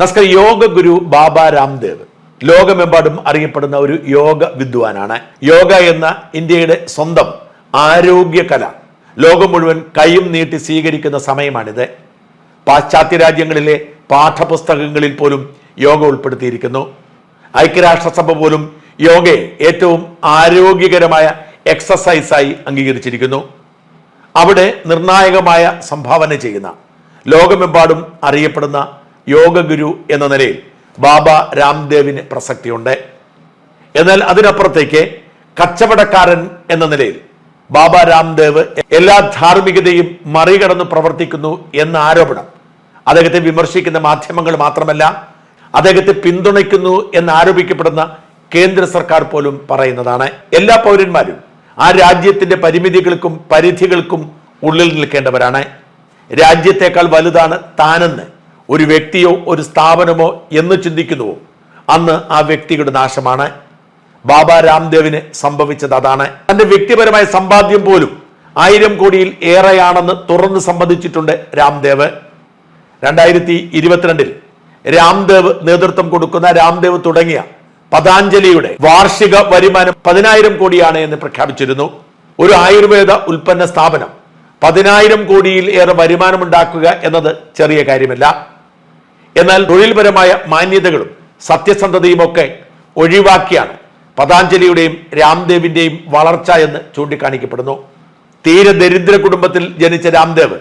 നമസ്കാരം. യോഗ ഗുരു ബാബ രാംദേവ്. ലോകമെമ്പാടും അറിയപ്പെടുന്ന ഒരു യോഗ വിദ്വാനാണ്. യോഗ എന്ന ഇന്ത്യയുടെ സ്വന്തം ആരോഗ്യ കല. ലോകം മുഴുവൻ കൈയും നീട്ടി സ്വീകരിക്കുന്ന സമയമാണിത്. പാശ്ചാത്യ രാജ്യങ്ങളിലെ പാഠപുസ്തകങ്ങളിൽ പോലും യോഗ ഉൾപ്പെടുത്തിയിരിക്കുന്നു. ഐക്യരാഷ്ട്രസഭ പോലും യോഗയെ ഏറ്റവും ആരോഗ്യകരമായ എക്സസൈസായി അംഗീകരിച്ചിരിക്കുന്നു. അവിടെ നിർണായകമായ സംഭാവന ചെയ്യുന്ന ലോകമെമ്പാടും അറിയപ്പെടുന്ന യോഗ ഗുരു എന്ന നിലയിൽ ബാബ രാംദേവിന് പ്രസക്തിയുണ്ട്. എന്നാൽ അതിനപ്പുറത്തേക്ക് കച്ചവടക്കാരൻ എന്ന നിലയിൽ ബാബ രാംദേവ് എല്ലാ ധാർമ്മികതയും മറികടന്ന് പ്രവർത്തിക്കുന്നു എന്ന ആരോപണം അദ്ദേഹത്തെ വിമർശിക്കുന്ന മാധ്യമങ്ങൾ മാത്രമല്ല അദ്ദേഹത്തെ പിന്തുണയ്ക്കുന്നു എന്ന് ആരോപിക്കപ്പെടുന്ന കേന്ദ്ര സർക്കാർ പോലും പറയുന്നതാണ്. എല്ലാ പൗരന്മാരും ആ രാജ്യത്തിന്റെ പരിമിതികൾക്കും പരിധികൾക്കും ഉള്ളിൽ നിൽക്കേണ്ടവരാണ്. രാജ്യത്തെക്കാൾ വലുതാണ് താനെന്ന് ഒരു വ്യക്തിയോ ഒരു സ്ഥാപനമോ എന്ന് ചിന്തിക്കുന്നുവോ? അന്ന് ആ വ്യക്തിയുടെ നാശമാണ്. ബാബ രാംദേവിന് സംഭവിച്ചത് അതാണ്. തന്റെ വ്യക്തിപരമായ സമ്പാദ്യം പോലും ആയിരം കോടിയിൽ ഏറെയാണെന്ന് തുറന്ന് സമ്മതിച്ചിട്ടുണ്ട് രാംദേവ്. രണ്ടായിരത്തി ഇരുപത്തിരണ്ടിൽ രാംദേവ് നേതൃത്വം കൊടുക്കുന്ന രാംദേവ് തുടങ്ങിയ പതാഞ്ജലിയുടെ വാർഷിക വരുമാനം പതിനായിരം കോടിയാണ് എന്ന് പ്രഖ്യാപിച്ചിരുന്നു. ഒരു ആയുർവേദ ഉൽപ്പന്ന സ്ഥാപനം പതിനായിരം കോടിയിൽ ഏറെ വരുമാനമുണ്ടാക്കുക എന്നത് ചെറിയ കാര്യമല്ല. എന്നാൽ തൊഴിൽപരമായ മാന്യതകളും സത്യസന്ധതയും ഒക്കെ ഒഴിവാക്കിയാണ് പതാഞ്ജലിയുടെയും രാംദേവിന്റെയും വളർച്ച എന്ന് ചൂണ്ടിക്കാണിക്കപ്പെടുന്നു. തീരെ ദരിദ്ര കുടുംബത്തിൽ ജനിച്ച രാംദേവ്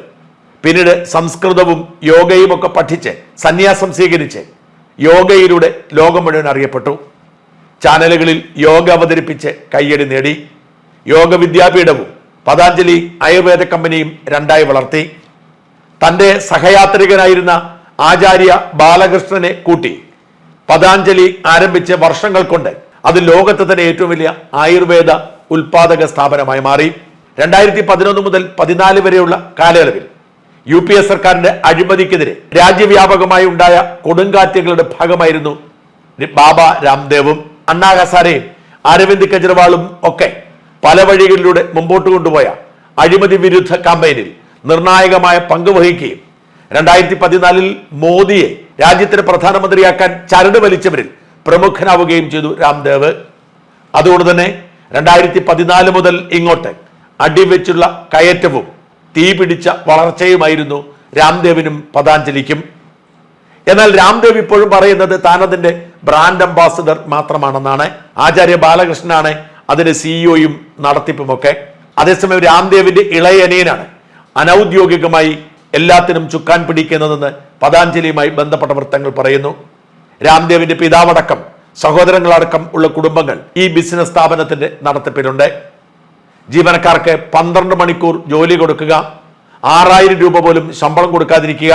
പിന്നീട് സംസ്കൃതവും യോഗയും ഒക്കെ പഠിച്ച് സന്യാസം സ്വീകരിച്ച് യോഗയിലൂടെ ലോകം മുഴുവൻ അറിയപ്പെട്ടു. ചാനലുകളിൽ യോഗ അവതരിപ്പിച്ച് കയ്യടി നേടി. യോഗ വിദ്യാപീഠവും പതാഞ്ജലി ആയുർവേദ കമ്പനിയും രണ്ടായി വളർത്തി. തന്റെ സഹയാത്രികനായിരുന്ന ആചാര്യ ബാലകൃഷ്ണനെ കൂട്ടി. പതാഞ്ജലി ആരംഭിച്ച വർഷങ്ങൾ കൊണ്ട് അത് ലോകത്തെ തന്നെ ഏറ്റവും വലിയ ആയുർവേദ ഉൽപാദക സ്ഥാപനമായി മാറി. രണ്ടായിരത്തി പതിനൊന്ന് മുതൽ പതിനാല് വരെയുള്ള കാലയളവിൽ യു പി എ സർക്കാരിന്റെ അഴിമതിക്കെതിരെ രാജ്യവ്യാപകമായി ഉണ്ടായ കൊടുങ്കാറ്റുകളുടെ ഭാഗമായിരുന്നു ബാബ രാംദേവും അണ്ണാ ഹസാരെയും അരവിന്ദ് കെജ്രിവാളും ഒക്കെ പല വഴികളിലൂടെ മുമ്പോട്ട് കൊണ്ടുപോയ അഴിമതി വിരുദ്ധ കാമ്പയിനിൽ നിർണായകമായ പങ്ക് വഹിക്കുകയും രണ്ടായിരത്തി പതിനാലിൽ മോദിയെ രാജ്യത്തിന് പ്രധാനമന്ത്രിയാക്കാൻ ചരട് വലിച്ചവരിൽ പ്രമുഖനാവുകയും ചെയ്തു രാംദേവ്. അതുകൊണ്ട് തന്നെ രണ്ടായിരത്തി പതിനാല് മുതൽ ഇങ്ങോട്ട് അടിവെച്ചുള്ള കയറ്റവും തീ പിടിച്ച വളർച്ചയുമായിരുന്നു രാംദേവിനും പതാഞ്ജലിക്കും. എന്നാൽ രാംദേവ് ഇപ്പോഴും പറയുന്നത് താൻ അതിന്റെ ബ്രാൻഡ് അംബാസിഡർ മാത്രമാണെന്നാണ്. ആചാര്യ ബാലകൃഷ്ണനാണ് അതിന്റെ സിഇഒയും നടത്തിപ്പുമൊക്കെ. അതേസമയം രാംദേവിന്റെ ഇളയനിയനാണ് അനൗദ്യോഗികമായി എല്ലാത്തിനും ചുക്കാൻ പിടിക്കുന്നതെന്ന് പതാഞ്ജലിയുമായി ബന്ധപ്പെട്ട വൃത്തങ്ങൾ പറയുന്നു. രാംദേവിന്റെ പിതാവടക്കം സഹോദരങ്ങളടക്കം ഉള്ള കുടുംബങ്ങൾ ഈ ബിസിനസ് സ്ഥാപനത്തിന്റെ നടത്തിപ്പിലുണ്ട്. ജീവനക്കാർക്ക് പന്ത്രണ്ട് മണിക്കൂർ ജോലി കൊടുക്കുക ആറായിരം രൂപ പോലും ശമ്പളം കൊടുക്കാതിരിക്കുക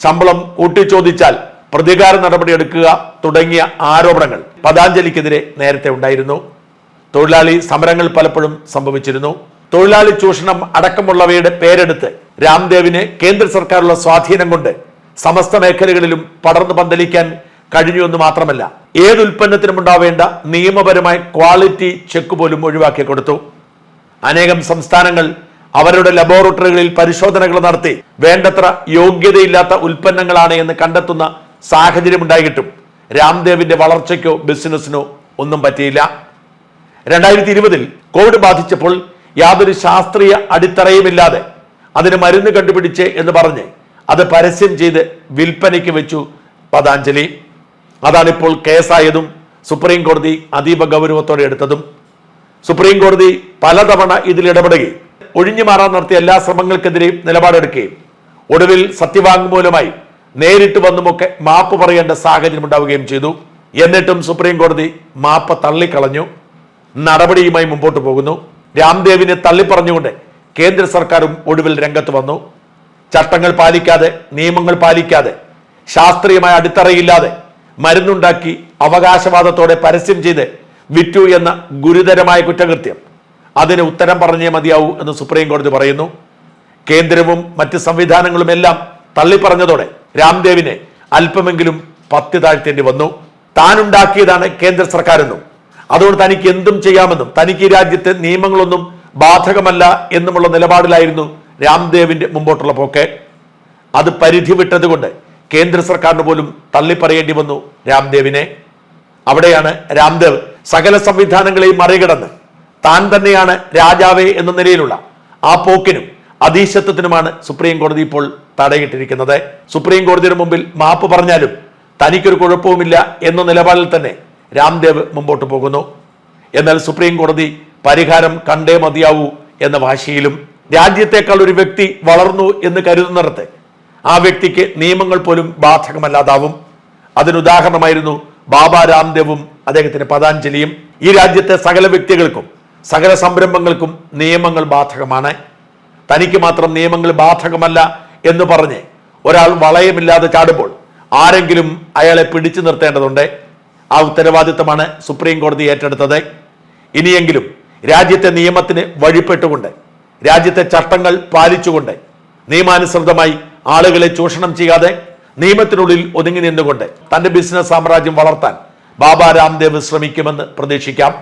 ശമ്പളം കൂട്ടിച്ചോദിച്ചാൽ പ്രതികാര നടപടി എടുക്കുക തുടങ്ങിയ ആരോപണങ്ങൾ പതാഞ്ജലിക്കെതിരെ നേരത്തെ ഉണ്ടായിരുന്നു. തൊഴിലാളി സമരങ്ങൾ പലപ്പോഴും സംഭവിച്ചിരുന്നു. തൊഴിലാളി ചൂഷണം അടക്കമുള്ളവയുടെ പേരെടുത്ത് രാംദേവിന് കേന്ദ്ര സർക്കാരുള്ള സ്വാധീനം കൊണ്ട് സമസ്ത മേഖലകളിലും പടർന്നു പന്തലിക്കാൻ കഴിഞ്ഞു എന്ന് മാത്രമല്ല ഏത് ഉൽപ്പന്നത്തിനും ഉണ്ടാവേണ്ട നിയമപരമായ ക്വാളിറ്റി ചെക്ക് പോലും ഒഴിവാക്കി കൊടുത്തു. അനേകം സംസ്ഥാനങ്ങൾ അവരുടെ ലബോറട്ടറികളിൽ പരിശോധനകൾ നടത്തി വേണ്ടത്ര യോഗ്യതയില്ലാത്ത ഉൽപ്പന്നങ്ങളാണ് എന്ന് കണ്ടെത്തുന്ന സാഹചര്യം ഉണ്ടായിട്ടും രാംദേവിന്റെ വളർച്ചയ്ക്കോ ബിസിനസ്സിനോ ഒന്നും പറ്റിയില്ല. രണ്ടായിരത്തി ഇരുപതിൽ കോവിഡ് ബാധിച്ചപ്പോൾ യാതൊരു ശാസ്ത്രീയ അടിത്തറയുമില്ലാതെ അതിന് മരുന്ന് കണ്ടുപിടിച്ച് എന്ന് പറഞ്ഞ് അത് പരസ്യം ചെയ്ത് വിൽപ്പനയ്ക്ക് വെച്ചു പതാഞ്ജലി. അതാണിപ്പോൾ കേസായതും സുപ്രീം കോടതി അതീവ ഗൗരവത്തോടെ എടുത്തതും. സുപ്രീം കോടതി പലതവണ ഇതിൽ ഇടപെടുകയും ഒഴിഞ്ഞു മാറാൻ നടത്തിയ എല്ലാ ശ്രമങ്ങൾക്കെതിരെയും നിലപാടെടുക്കുകയും ഒടുവിൽ സത്യവാങ്മൂലമായി നേരിട്ട് വന്നുമൊക്കെ മാപ്പ് പറയേണ്ട സാഹചര്യം ഉണ്ടാവുകയും ചെയ്തു. എന്നിട്ടും സുപ്രീം കോടതി മാപ്പ് തള്ളിക്കളഞ്ഞു. നടപടിയുമായി മുമ്പോട്ട് പോകുന്നു. രാംദേവിനെ തള്ളിപ്പറഞ്ഞുകൊണ്ട് കേന്ദ്ര സർക്കാരും ഒടുവിൽ രംഗത്ത് വന്നു. ചട്ടങ്ങൾ പാലിക്കാതെ നിയമങ്ങൾ പാലിക്കാതെ ശാസ്ത്രീയമായ അടിത്തറയില്ലാതെ മരുന്നുണ്ടാക്കി അവകാശവാദത്തോടെ പരസ്യം ചെയ്ത് വിറ്റു എന്ന ഗുരുതരമായ കുറ്റകൃത്യം. അതിന് ഉത്തരം പറഞ്ഞേ മതിയാവൂ എന്ന് സുപ്രീം കോടതി പറയുന്നു. കേന്ദ്രവും മറ്റ് സംവിധാനങ്ങളും എല്ലാം തള്ളിപ്പറഞ്ഞതോടെ രാംദേവിനെ അല്പമെങ്കിലും പത്തി താഴ്ത്തേണ്ടി വന്നു. താനുണ്ടാക്കിയതാണ് കേന്ദ്ര സർക്കാരെന്നും അതുകൊണ്ട് തനിക്ക് എന്തും ചെയ്യാമെന്നും തനിക്ക് ഈ രാജ്യത്തെ നിയമങ്ങളൊന്നും ബാധകമല്ല എന്നുമുള്ള നിലപാടിലായിരുന്നു രാംദേവിന്റെ മുമ്പോട്ടുള്ള പോക്ക് അത് പരിധി വിട്ടതുകൊണ്ട് കേന്ദ്ര സർക്കാരിന് പോലും തള്ളിപ്പറയേണ്ടി വന്നു രാംദേവിനെ. അവിടെയാണ് രാംദേവ് സകല സംവിധാനങ്ങളെയും മറികടന്ന് താൻ തന്നെയാണ് രാജാവേ എന്ന നിലയിലുള്ള ആ പോക്കിനും അധീശത്വത്തിനുമാണ് സുപ്രീം കോടതി ഇപ്പോൾ തടയിട്ടിരിക്കുന്നത്. സുപ്രീം കോടതിയുടെ മുമ്പിൽ മാപ്പ് പറഞ്ഞാലും തനിക്കൊരു കുഴപ്പവുമില്ല എന്ന നിലപാടിൽ തന്നെ രാംദേവ് മുമ്പോട്ട് പോകുന്നു. എന്നാൽ സുപ്രീം കോടതി പരിഹാരം കണ്ടേ മതിയാവൂ എന്ന ഭാഷയിലും രാജ്യത്തേക്കാൾ ഒരു വ്യക്തി വളർന്നു എന്ന് കരുതുന്നിടത്ത് ആ വ്യക്തിക്ക് നിയമങ്ങൾ പോലും ബാധകമല്ലാതാവും. അതിനുദാഹരണമായിരുന്നു ബാബ രാംദേവും അദ്ദേഹത്തിന്റെ പതാഞ്ജലിയും. ഈ രാജ്യത്തെ സകല വ്യക്തികൾക്കും സകല സംരംഭങ്ങൾക്കും നിയമങ്ങൾ ബാധകമാണ്. തനിക്ക് മാത്രം നിയമങ്ങൾ ബാധകമല്ല എന്ന് പറഞ്ഞ് ഒരാൾ വളയമില്ലാതെ ചാടുമ്പോൾ ആരെങ്കിലും അയാളെ പിടിച്ചു നിർത്തേണ്ടതുണ്ട്. ആ ഉത്തരവാദിത്തമാണ് സുപ്രീം കോടതി ഏറ്റെടുത്തത്. ഇനിയെങ്കിലും രാജ്യത്തെ നിയമത്തിന് വഴിപ്പെട്ടുകൊണ്ട് രാജ്യത്തെ ചട്ടങ്ങൾ പാലിച്ചുകൊണ്ട് നിയമാനുസൃതമായി ആളുകളെ ചൂഷണം ചെയ്യാതെ നിയമത്തിനുള്ളിൽ ഒതുങ്ങി നിന്നുകൊണ്ട് തന്റെ ബിസിനസ് സാമ്രാജ്യം വളർത്താൻ ബാബ രാംദേവ് ശ്രമിക്കുമെന്ന് പ്രതീക്ഷിക്കാം.